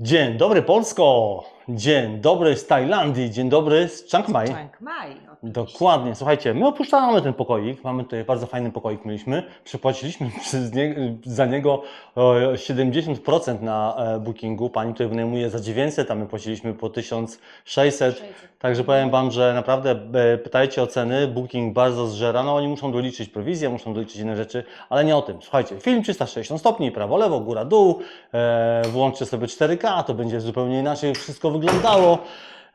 Dzień dobry Polsko! Dzień dobry z Tajlandii, dzień dobry z Chiang Mai. Chiang Mai. Dokładnie, słuchajcie, my opuszczamy ten pokoik, mamy tutaj bardzo fajny pokoik mieliśmy, przepłaciliśmy nie, za niego e, 70% na e, bookingu, pani tutaj wynajmuje za 900, a my płaciliśmy po 1600, 600. także powiem Wam, że naprawdę e, pytajcie o ceny, booking bardzo zżera, no oni muszą doliczyć prowizję, muszą doliczyć inne rzeczy, ale nie o tym, słuchajcie, film 360 stopni, prawo, lewo, góra, dół, e, włączcie sobie 4K, to będzie zupełnie inaczej wszystko wyglądało.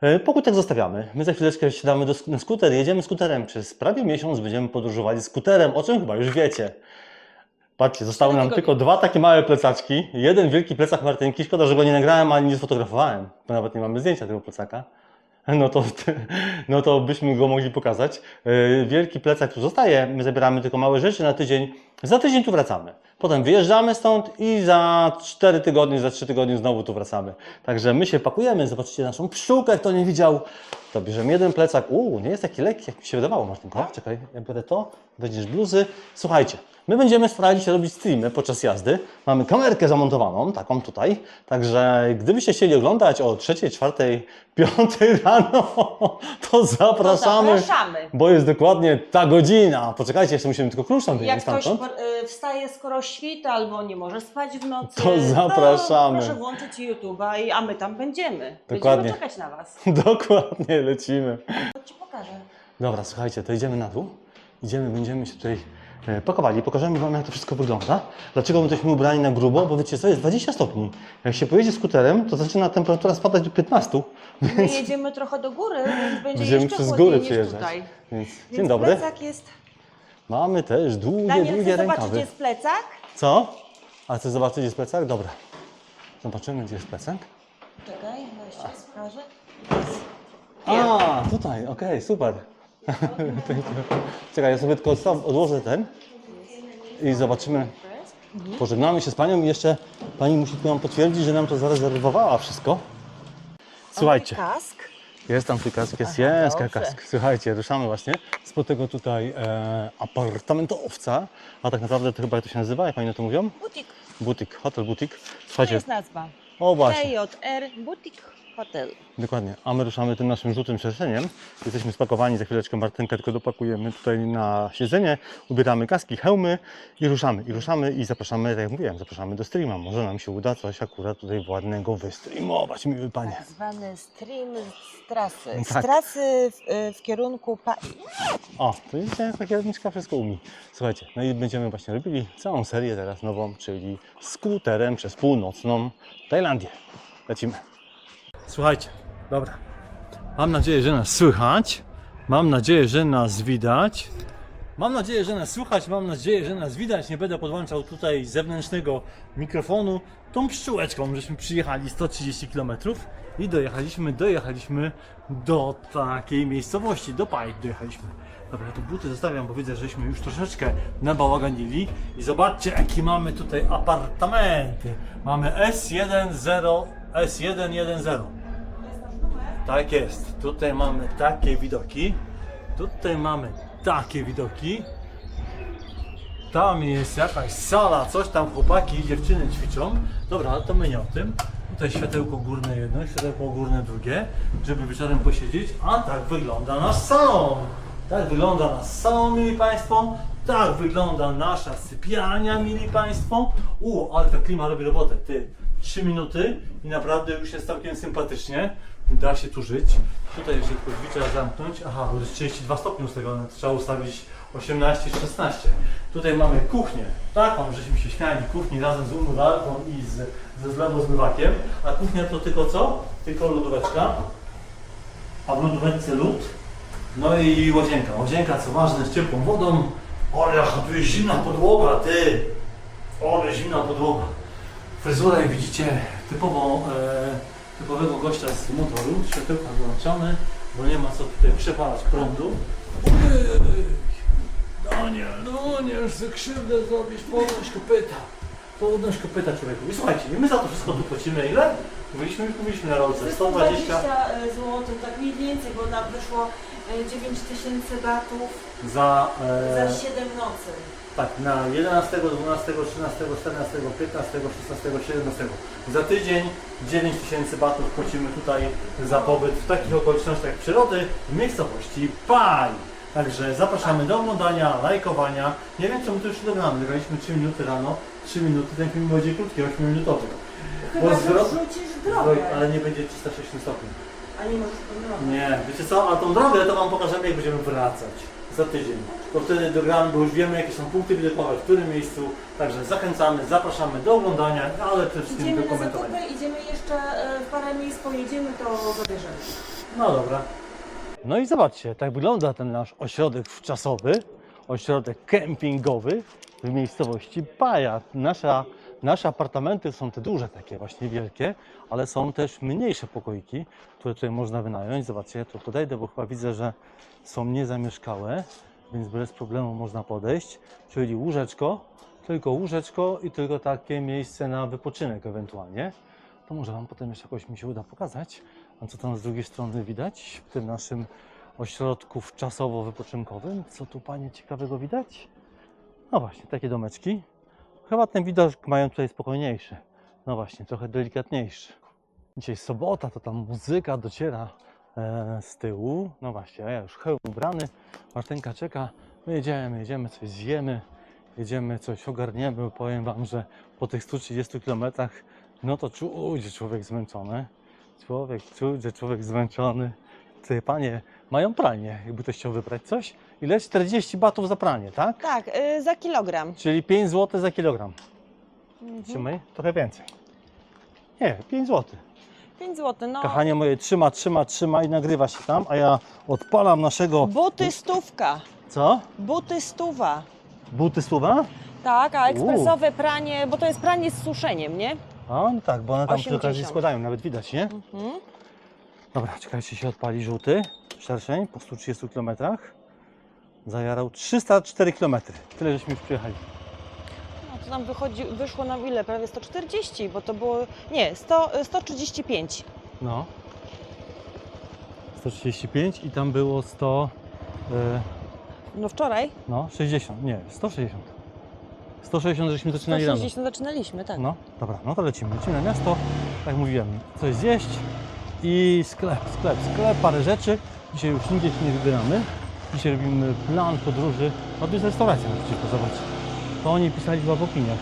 E, Pokój tak zostawiamy. My za chwileczkę siadamy do, na skuter, jedziemy skuterem. Przez prawie miesiąc będziemy podróżowali skuterem, o czym chyba już wiecie. Patrzcie, zostały nam tylko dwa takie małe plecaczki. Jeden wielki plecak Martynki. Szkoda, że go nie nagrałem ani nie sfotografowałem, bo nawet nie mamy zdjęcia tego plecaka. No to, no to byśmy go mogli pokazać. Yy, Wielki plecak tu zostaje, my zabieramy tylko małe rzeczy na tydzień. Za tydzień tu wracamy. Potem wyjeżdżamy stąd i za 4 tygodnie, za 3 tygodnie znowu tu wracamy. Także my się pakujemy, zobaczycie naszą pszczółkę, kto nie widział. To bierzemy jeden plecak. Uuu, nie jest taki lekki, jak mi się wydawało, Martynko. Czekaj, ja biorę to, będziesz bluzy. Słuchajcie, my będziemy starali się robić streamy podczas jazdy. Mamy kamerkę zamontowaną, taką tutaj. Także gdybyście chcieli oglądać o 3, 4, 5 rano, to zapraszamy. Zapraszamy. Bo jest dokładnie ta godzina. Poczekajcie, jeszcze musimy tylko klucz tam wyjąć Jak ktoś stamtąd. y, wstaje skoro świt albo nie może spać w nocy, To zapraszamy. proszę włączyć YouTube'a, i- a my tam będziemy. Dokładnie. Będziemy czekać na Was. Dokładnie, lecimy. To Ci pokażę. Dobra, słuchajcie, to idziemy na dół. Idziemy, będziemy się tutaj e, pakowali. Pokażemy Wam, jak to wszystko wygląda. Dlaczego my jesteśmy ubrani na grubo? Bo wiecie co, jest 20 stopni. Jak się pojedzie skuterem, to zaczyna temperatura spadać do 15. My jedziemy trochę do góry, więc będzie Będziemy jeszcze przez góry przyjeżdżać. tutaj. Więc, Więc dzień dobry. plecak jest... Mamy też długie, Daniel, długie chcesz zobaczyć, rękawy. gdzie jest plecak? Co? A chcesz zobaczyć, gdzie jest plecak? Dobra. Zobaczymy, gdzie jest plecak. Czekaj, weźcie, sprawdzę. A, tutaj, okej, super. Czekaj, ja sobie tylko odłożę ten i zobaczymy. Pożegnamy się z panią i jeszcze pani musi nam potwierdzić, że nam to zarezerwowała wszystko. Słuchajcie, Kask. jest tam twój kask, jest, Aha, jest dobrze. kask. Słuchajcie, ruszamy właśnie spod tego tutaj e, apartamentowca, a tak naprawdę to chyba jak to się nazywa, jak pani to mówią? Butik. Butik, hotel butik. To Słuchajcie, jest nazwa. o właśnie. TJR Butik Hotel. Dokładnie. A my ruszamy tym naszym żółtym przestrzeniem. Jesteśmy spakowani, za chwileczkę Martynkę tylko dopakujemy tutaj na siedzenie, ubieramy kaski, hełmy i ruszamy. I ruszamy i zapraszamy, tak jak mówiłem, zapraszamy do streama. Może nam się uda coś akurat tutaj ładnego wystreamować, miły panie. Tak zwany stream z trasy. Z Tak. trasy w, w kierunku pa... O, to widzicie, jaka kierowniczka wszystko umie. Słuchajcie, no i będziemy właśnie robili całą serię teraz nową, czyli skuterem przez północną Tajlandię. Lecimy. Słuchajcie, dobra. Mam nadzieję, że nas słychać. Mam nadzieję, że nas widać. Mam nadzieję, że nas słuchać, mam nadzieję, że nas widać. Nie będę podłączał tutaj zewnętrznego mikrofonu. Tą pszczółeczką, żeśmy przyjechali 130 km i dojechaliśmy, dojechaliśmy do takiej miejscowości, do Pajk dojechaliśmy. Dobra, ja tu buty zostawiam, bo widzę, żeśmy już troszeczkę nabałaganili. I zobaczcie, jaki mamy tutaj apartamenty. Mamy S10, S110. Tak jest. Tutaj mamy takie widoki. Tutaj mamy takie widoki. Tam jest jakaś sala, coś tam chłopaki i dziewczyny ćwiczą. Dobra, to my nie o tym. Tutaj światełko górne jedno, światełko górne drugie, żeby wieczorem posiedzieć. A tak wygląda nasz salon. Tak wygląda nasz salon, mili Państwo. Tak wygląda nasza sypialnia, mili Państwo. U, ale ta klima robi robotę. Ty, 3 minuty i naprawdę już jest całkiem sympatycznie. Da się tu żyć. Tutaj drzwi trzeba zamknąć. Aha, bo jest 32 stopni ustawione, trzeba ustawić 18, 16. Tutaj mamy kuchnię, taką, żeśmy się śmiali, kuchni razem z umywalką i z, ze zlewozmywakiem. A kuchnia to tylko co? Tylko lodóweczka. A w lodóweczce lód. No i łazienka. Łazienka, co ważne, z ciepłą wodą. Ale tu jest zimna podłoga, ty! Ale zimna podłoga. Fryzura, jak widzicie, typowo, e, typowego gościa z motoru. Światełka wyłączone, bo nie ma co tutaj przepalać prądu. Ojej, Daniel, no nie już za krzywdę zrobisz, podnoś kopyta. Podnoś kopyta człowieku. I słuchajcie, my za to wszystko tu płacimy ile? Mówiliśmy, już mówiliśmy na rolce, 120 zł, tak mniej więcej, bo nam wyszło y, 9 tysięcy batów za, e, za 7 nocy. Tak, na 11, 12, 13, 14, 15, 16, 17. Za tydzień 9 tysięcy batów płacimy tutaj za pobyt w takich okolicznościach przyrody w miejscowości Paj. Także zapraszamy do oglądania, lajkowania. Nie wiem, my tu już dogramy. Graliśmy 3 minuty rano, 3 minuty, ten film będzie krótki, 8-minutowy. Chyba, że zwrot- drogę. Ale nie będzie 360 stopni. A nie możesz podróżować. Nie, wiecie co, a tą drogę to Wam pokażemy jak będziemy wracać za tydzień. To wtedy dogramy, bo już wiemy jakie są punkty widokowe, w którym miejscu. Także zachęcamy, zapraszamy do oglądania, ale przede wszystkim Idziemy do na komentowania. zakupy, idziemy jeszcze e, w parę miejsc pojedziemy, to zabierzemy. No dobra. No i zobaczcie, tak wygląda ten nasz ośrodek wczasowy, ośrodek kempingowy w miejscowości Paja. Nasza, nasze apartamenty są te duże, takie właśnie wielkie, ale są też mniejsze pokoiki, które tutaj można wynająć. Zobaczcie, to podejdę, bo chyba widzę, że są niezamieszkałe, więc bez problemu można podejść. Czyli łóżeczko, tylko łóżeczko i tylko takie miejsce na wypoczynek ewentualnie. To może Wam potem jeszcze jakoś mi się uda pokazać. A co tam z drugiej strony widać w tym naszym ośrodku czasowo-wypoczynkowym? Co tu Panie ciekawego widać? No właśnie, takie domeczki. Chyba ten widok mają tutaj spokojniejszy. No właśnie, trochę delikatniejszy. Dzisiaj sobota, to tam muzyka dociera e, z tyłu. No właśnie, ja już hełm ubrany. Martynka czeka. My jedziemy, jedziemy, coś zjemy. Jedziemy, coś ogarniemy. Powiem Wam, że po tych 130 kilometrach no to czuć, że człowiek zmęczony. Człowiek czuć, że człowiek zmęczony. Ty, panie, mają pralnię, jakby ktoś chciał wybrać coś. Ile? 40 batów za pranie, tak? Tak, y, za kilogram. Czyli 5 zł za kilogram. Mhm. Trzymaj, trochę więcej. Nie, 5 zł. 5 zł, no. Kochanie moje, trzyma, trzyma, trzyma i nagrywa się tam, a ja odpalam naszego... Buty stówka. Co? Buty stuwa. Buty słowa? Tak, a ekspresowe pranie, bo to jest pranie z suszeniem, nie? A, no tak, bo one tam przy 80. okazji składają, nawet widać, nie? Mhm. Dobra, czekajcie, się odpali żółty szerszeń po 130 km. Zajarał 304 km. Tyle żeśmy już przyjechali. No to nam wychodzi, wyszło na ile? Prawie 140, bo to było. Nie, 100, y, 135. No. 135 i tam było 100. e, No wczoraj no, 60. Nie, 160. 160 żeśmy zaczynali rano. 160 zaczynaliśmy, tak. No, dobra, no to lecimy. Lecimy na miasto. Tak mówiłem, coś zjeść i sklep, sklep, sklep, parę rzeczy. Dzisiaj już nigdzie się nie wybieramy. Dzisiaj robimy plan podróży. No to jest restauracja, przeciwko, zobacz. To oni pisali chyba w opiniach.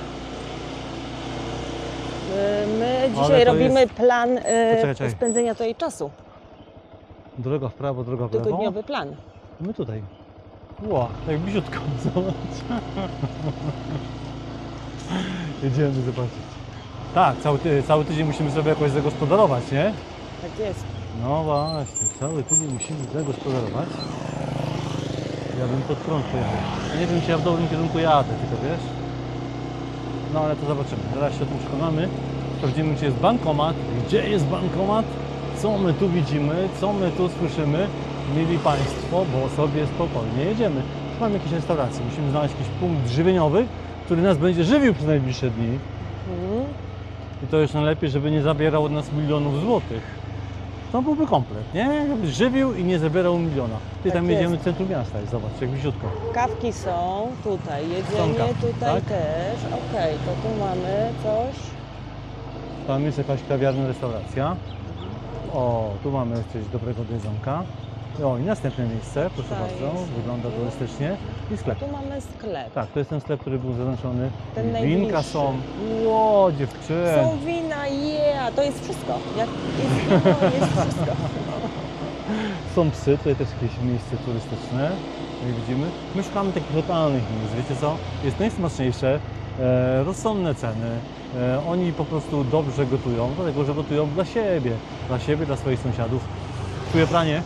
Y, My dzisiaj to robimy jest- plan y, Poczekaj, czekaj. spędzenia tutaj czasu. Droga w prawo, droga w lewo. Tygodniowy plan. My tutaj. Ło, tak bliziutko, zobacz. Jedziemy zobaczyć. Tak, cały, ty, cały tydzień musimy sobie jakoś zagospodarować, nie? Tak jest. No właśnie, cały tydzień musimy zagospodarować. Ja bym pod prąd pojechał. Ja nie wiem, czy ja w dobrym kierunku jadę, tylko wiesz? No ale to zobaczymy. Zaraz się o tym przekonamy. Sprawdzimy, czy jest bankomat, gdzie jest bankomat, co my tu widzimy, co my tu słyszymy. Mili Państwo, bo sobie spokojnie jedziemy. Mamy jakieś restauracje, musimy znaleźć jakiś punkt żywieniowy, który nas będzie żywił przez najbliższe dni. Mhm. I to już najlepiej, żeby nie zabierał od nas milionów złotych. To byłby komplet, nie? Żeby żywił i nie zabierał miliona. Ty Tak tam jest. jedziemy w centrum miasta i zobacz, jak bliziutko. Kawki są tutaj, jedzenie tutaj tak? też. Okej, to tu mamy coś. Tam jest jakaś kawiarnia, restauracja. O, tu mamy coś dobrego do jedzonka. O, i następne miejsce, proszę Tutaj bardzo. jest. Wygląda turystycznie. I sklep. Tu mamy sklep. Tak, to jest ten sklep, który był zaznaczony. Ten Winka najbliższy. są. Ło, dziewczyny. Są wina, yeah! To jest wszystko. Jak jest wino, jest wszystko. Są psy, tutaj też jakieś miejsce turystyczne, jak widzimy. My szukamy takich lokalnych miejsc, wiecie co? Jest najsmaczniejsze, e, rozsądne ceny. E, oni po prostu dobrze gotują, dlatego że gotują dla siebie, dla siebie, dla swoich sąsiadów. Czuję pranie?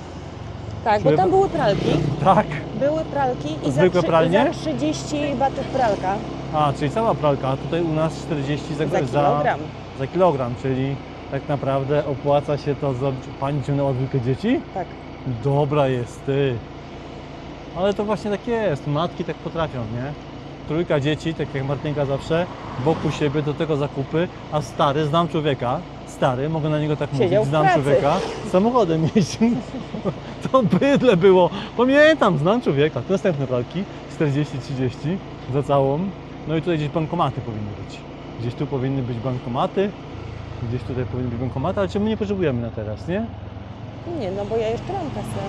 Tak, bo tam były pralki. Tak. Były pralki i za, Zwykłe trzy- pralnie? za 30 batów pralka A, czyli cała pralka, a tutaj u nas 40 za, za kilogram. za kilogram, czyli tak naprawdę opłaca się to zrobić. Pani ciągnęła dwójkę dzieci? Tak. Dobra jest ty. Ale to właśnie tak jest. Matki tak potrafią, nie? Trójka dzieci, tak jak Martynka zawsze, wokół siebie do tego zakupy, a stary, znam człowieka, stary, mogę na niego tak Siedział mówić, w znam pracy. człowieka, samochodem jeździł. To bydle było. Pamiętam, znam człowieka. To następne pralki, 40-30 za całą. No i tutaj gdzieś bankomaty powinny być. Gdzieś tu powinny być bankomaty. Gdzieś tutaj powinien być bankomat, ale czemu nie potrzebujemy na teraz, nie? Nie, no bo ja jeszcze mam kasę.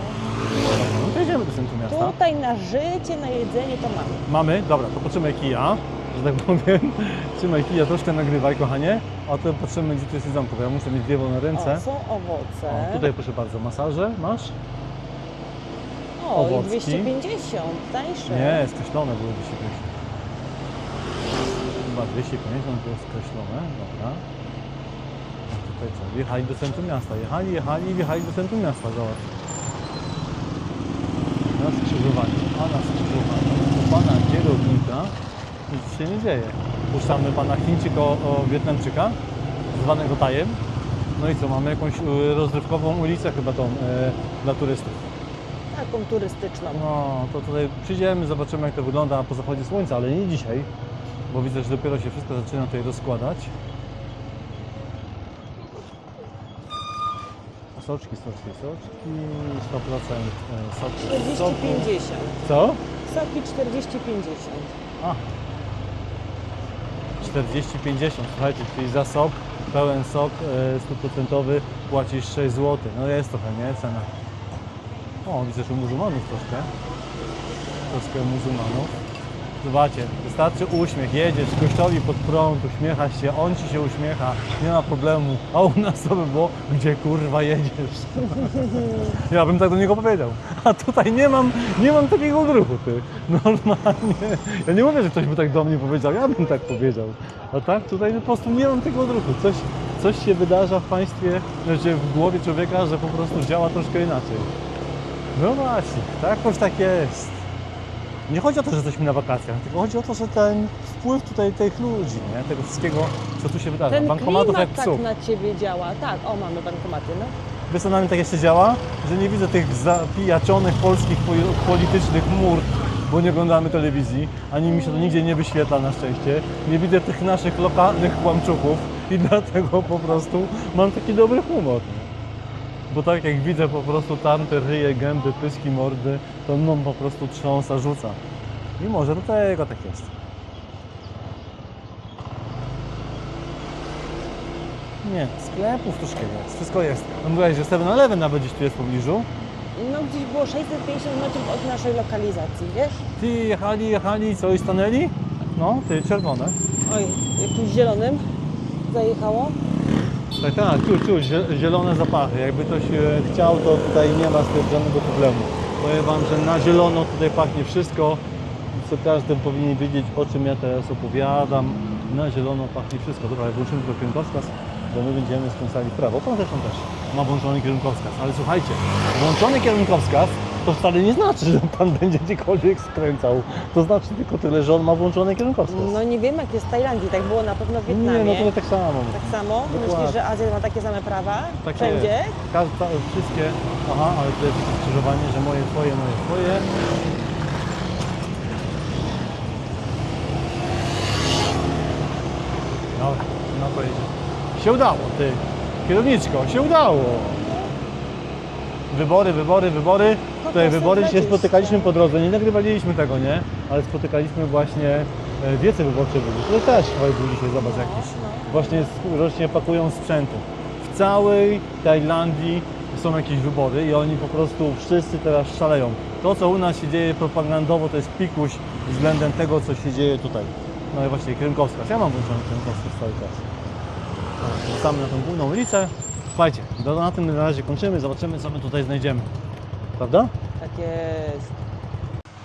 No to jedziemy do centrum miasta. Tutaj na życie, na jedzenie to mamy. Mamy, dobra, to potrzebujemy kija, że tak powiem. Trzymaj kija, troszkę nagrywaj, kochanie. A to potrzebujemy, gdzie tu jest jedzonko, bo ja muszę mieć dwie wolne ręce. O, są owoce. O, tutaj proszę bardzo, masaże masz? O, owocki. i 250, tańsze. Nie, skreślone były 250. Chyba 250 było skreślone, dobra. A tutaj co? Jechali do centrum miasta, jechali, jechali i wjechali do centrum miasta, zobacz. Na skrzyżowaniu, a na skrzyżowaniu u pana kierownika nic się nie dzieje. Puszczamy pana Chińczyka, o, Wietnamczyka, zwanego Tajem. No i co, mamy jakąś y, rozrywkową ulicę chyba tą y, dla turystów. Taką turystyczną. No, to tutaj przyjdziemy, zobaczymy jak to wygląda po zachodzie słońca, ale nie dzisiaj, bo widzę, że dopiero się wszystko zaczyna tutaj rozkładać. Soczki, soczki, soczki, 100% soczki. soku. 40-50. Co? Soki 40-50. A. 40-50, słuchajcie, czyli za sok, pełen sok e, stuprocentowy płacisz 6 zł. No jest trochę, nie? Cena. O, widzę, że muzułmanów troszkę. Troszkę muzułmanów. Zobaczcie, wystarczy uśmiech, jedziesz gościowi pod prąd, uśmiechasz się, on ci się uśmiecha, nie ma problemu. A u nas to by było, gdzie kurwa jedziesz? Ja bym tak do niego powiedział. A tutaj nie mam, nie mam takiego odruchu, ty. Normalnie. Ja nie mówię, że ktoś by tak do mnie powiedział, ja bym tak powiedział. A tak, tutaj po prostu nie mam tego odruchu. Coś, coś się wydarza w państwie, znaczy w głowie człowieka, że po prostu działa troszkę inaczej. No właśnie, tak jakoś tak jest. Nie chodzi o to, że jesteśmy na wakacjach, tylko chodzi o to, że ten wpływ tutaj tych ludzi, nie? tego wszystkiego, co tu się wydarza. Ten Bankomatów jak klimat psów. tak na Ciebie działa. Tak, o mamy bankomaty, no. Wiesz co na mnie tak jeszcze działa? Że nie widzę tych zapijaczonych polskich po- politycznych mórd, bo nie oglądamy telewizji, ani mi się to nigdzie nie wyświetla na szczęście. Nie widzę tych naszych lokalnych kłamczuków i dlatego po prostu mam taki dobry humor. Bo tak jak widzę po prostu tamte ryje, gęby, pyski, mordy, to mną po prostu trząsa, rzuca. I może do tego tak jest. Nie, sklepów troszkę jest, wszystko jest. No mówiłaś, że 7-Eleven nawet gdzieś tu jest w pobliżu. No gdzieś było 650 metrów od naszej lokalizacji, wiesz? Ty jechali, jechali, co i stanęli? No, ty, czerwone. Oj, jakimś zielonym zajechało. Tak, tak, czuć, czuć, zie- zielone zapachy. Jakby ktoś e, chciał, to tutaj nie ma z tym żadnego problemu. Powiem Wam, że na zielono tutaj pachnie wszystko, co każdy powinien wiedzieć, o czym ja teraz opowiadam. Na zielono pachnie wszystko. Dobra, włączymy tylko kierunkowskaz, bo my będziemy skręcali w prawo. Pan zresztą też ma włączony kierunkowskaz. Ale słuchajcie, włączony kierunkowskaz to wcale nie znaczy, że Pan będzie gdziekolwiek skręcał. To znaczy tylko tyle, że on ma włączony kierunkowskaz. No nie wiem jak jest w Tajlandii, tak było na pewno w Wietnamie. nie, no to tak samo. Tak samo? Dokładnie. Myślisz, że Azja ma takie same prawa? Takie Wszędzie? Każda, wszystkie, aha, ale to jest skrzyżowanie, że moje twoje, moje twoje. No, no pojedzie. Się udało, ty. Kierowniczko, się udało. Wybory, wybory, wybory. Tutaj wybory 20. spotykaliśmy po drodze, nie nagrywaliśmy tego, nie? Ale spotykaliśmy właśnie e, wiece wyborcze były. To też chyba był dzisiaj, zobacz jakiś. Właśnie rocznie pakują sprzęty. W całej Tajlandii są jakieś wybory i oni po prostu wszyscy teraz szaleją. To, co u nas się dzieje propagandowo, to jest pikuś względem tego, co się dzieje tutaj. No i właśnie kierunkowskaz. Ja mam włączony kierunkowskaz cały czas. Wracamy na tą główną ulicę. Słuchajcie, do, na tym na razie kończymy, zobaczymy co my tutaj znajdziemy. Prawda? Tak jest.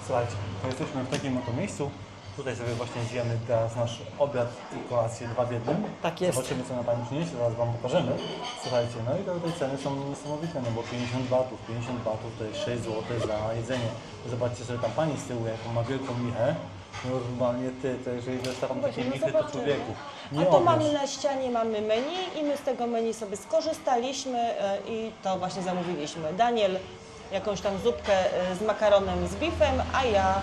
Słuchajcie, to jesteśmy w takim oto miejscu. Tutaj sobie właśnie zjemy teraz nasz obiad i kolację dwa w jednym. Tak jest. Zobaczymy co na Pani przyniesie, zaraz Wam pokażemy. Słuchajcie, no i to tutaj ceny są niesamowite, no bo 50 batów, 50 batów to jest 6 zł za jedzenie. Zobaczcie sobie tam Pani z tyłu, jaką ma wielką michę. Normalnie Ty, to jeżeli dostawam takiej no michy, to zobaczymy. człowieku. A Nie to owiesz. mamy na ścianie, mamy menu i my z tego menu sobie skorzystaliśmy e, i to właśnie zamówiliśmy. Daniel jakąś tam zupkę e, z makaronem z bifem, a ja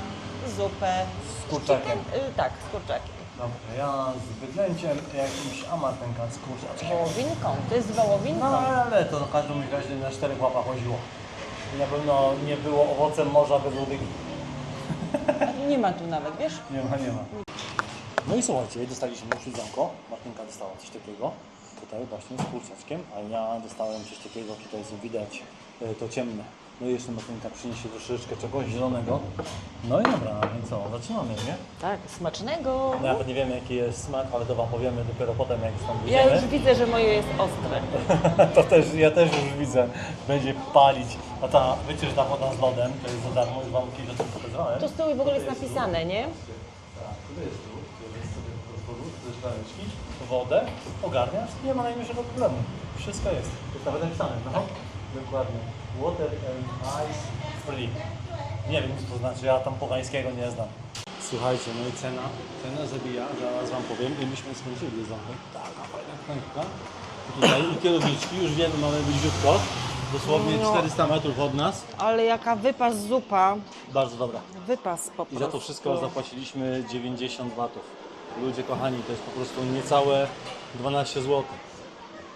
zupę Z kurczakiem. chicken- e, tak, z kurczakiem. Dobra, ja z bydlęciem, jakimś amartenka z kurczaczkiem. Wołowinką, ty z wołowinką. No ale to w każdym razie na czterech łapach chodziło. I na pewno nie było owocem morza bez łodygi. Nie ma tu nawet, wiesz? Nie ma, nie ma. No i słuchajcie, dostaliśmy jedzonko. Martynka dostała coś takiego. tutaj właśnie z kurczaczkiem, a ja dostałem coś takiego, tutaj jest widać e, to ciemne. No i jeszcze Martynka przyniesie troszeczkę czegoś zielonego. No i dobra, więc co, zaczynamy, nie? Tak, smacznego. No, Nawet nie wiemy jaki jest smak, ale to Wam powiemy dopiero potem, jak już tam Ja wyjdziemy. już widzę, że moje jest ostre. To też, ja też już widzę, będzie palić. A ta wycieczna woda z lodem, to jest za darmo, już Wam kiedyś o tym pokazałem. Tu z tyłu w ogóle jest napisane, nie? Tak, tu jest tu, jest sobie prostu ze szklaneczki, wodę, ogarniasz, nie ma najmniejszego problemu. Wszystko jest. Jest nawet napisane, no. Dokładnie. Water and ice free. Nie wiem, co to znaczy, ja tam pogańskiego nie znam. Słuchajcie, no i cena, cena zabija, zaraz Wam powiem i myśmy skończyli jedzonko. Taka fajna knajpka. Tutaj i kierowniczki, już wiemy, mamy bliziutko. Dosłownie No. 400 metrów od nas. Ale jaka wypas zupa. Bardzo dobra. Wypas po I prostu. za to wszystko zapłaciliśmy 90 watów. Ludzie kochani, to jest po prostu niecałe 12 zł.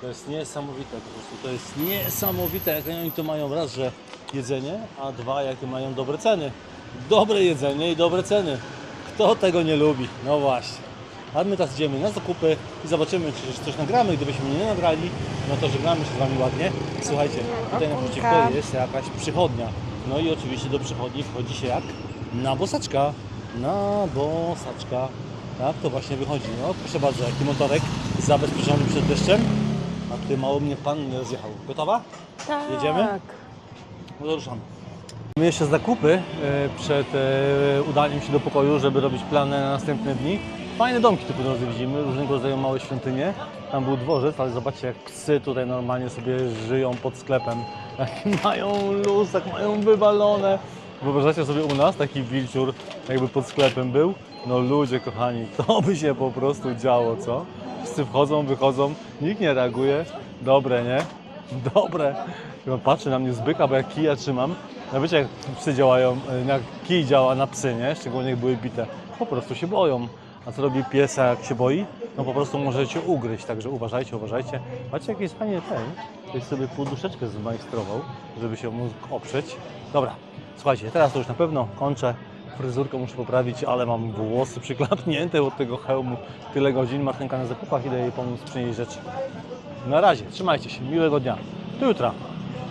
To jest niesamowite po prostu. To jest niesamowite, jak oni to mają raz, że jedzenie, a dwa, jakie mają dobre ceny. Dobre jedzenie i dobre ceny. Kto tego nie lubi? No właśnie. A my teraz idziemy na zakupy i zobaczymy, czy coś nagramy. Gdybyśmy nie nagrali, no to żegnamy się z Wami ładnie. Słuchajcie, tutaj naprzeciwko jest jakaś przychodnia. No i oczywiście do przychodni wchodzi się jak? Na bosaczka. Na bosaczka. Tak, to właśnie wychodzi. No proszę bardzo, jaki motorek zabezpieczony przed deszczem. A tutaj mało mnie pan nie rozjechał. Gotowa? Tak. Jedziemy? No to ruszamy. My jeszcze zakupy e, przed e, udaniem się do pokoju, żeby robić plany na następne dni. Fajne domki tu po drodze widzimy, różnego rodzaju małe świątynie. Tam był dworzec, ale zobaczcie jak psy tutaj normalnie sobie żyją pod sklepem. Jaki mają luz, jak mają wywalone. Wyobrażacie sobie u nas taki wilczur jakby pod sklepem był? No ludzie kochani, to by się po prostu działo, co? Wszyscy wchodzą, wychodzą, nikt nie reaguje. Dobre, nie? Dobre. Chyba patrzy na mnie zbyka, bo jak kija trzymam. No wiecie, jak psy działają, e, jak kij działa na psy, nie? Szczególnie jak były bite. Po prostu się boją. A co robi piesa, jak się boi? No po prostu możecie ugryźć, także uważajcie, uważajcie. Patrzcie, jaki jest fajnie ten. Ktoś sobie półduszeczkę zmajstrował, żeby się mógł oprzeć. Dobra, słuchajcie, teraz to już na pewno kończę. Fryzurkę muszę poprawić, ale mam włosy przyklapnięte od tego hełmu. Tyle godzin, Martynka na zakupach, idę jej pomóc przynieść rzeczy. Na razie, trzymajcie się, miłego dnia. Do jutra.